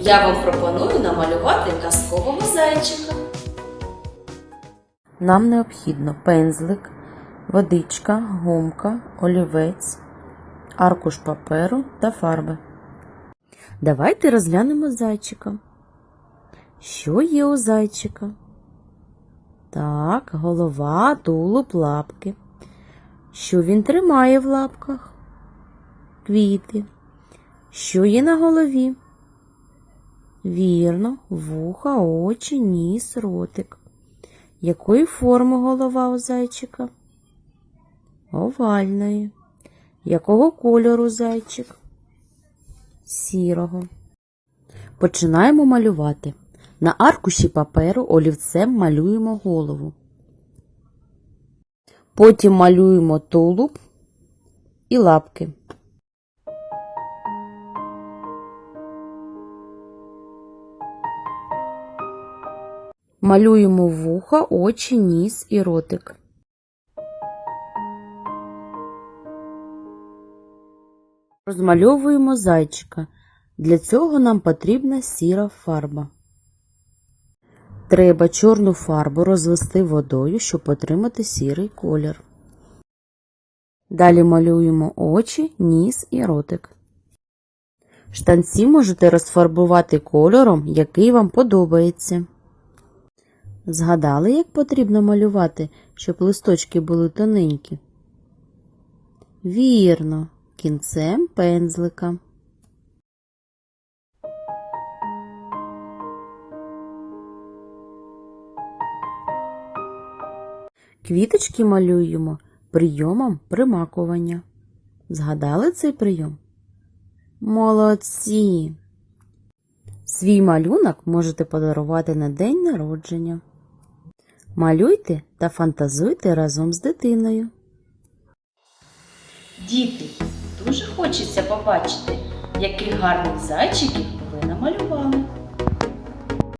Я вам пропоную намалювати казкового зайчика. Нам необхідно пензлик, водичка, гумка, олівець, аркуш паперу та фарби. Давайте розглянемо зайчика. Що є у зайчика? Так, голова, тулуб, лапки. Що він тримає в лапках? Квіти. Що є на голові? Вірно, вуха, очі, ніс, ротик. Якої форми голова у зайчика? Овальної. Якого кольору зайчик? Сірого. Починаємо малювати. На аркуші паперу олівцем малюємо голову. Потім малюємо тулуб і лапки. Малюємо вуха, очі, ніс і ротик. Розмальовуємо зайчика. Для цього нам потрібна сіра фарба. Треба чорну фарбу розвести водою, щоб отримати сірий колір. Далі малюємо очі, ніс і ротик. Штанці можете розфарбувати кольором, який вам подобається. Згадали, як потрібно малювати, щоб листочки були тоненькі? Вірно, кінцем пензлика. Квіточки малюємо прийомом примакування. Згадали цей прийом? Молодці! Свій малюнок можете подарувати на день народження. Малюйте та фантазуйте разом з дитиною. Діти, дуже хочеться побачити, яких гарних зайчиків ви намалювали.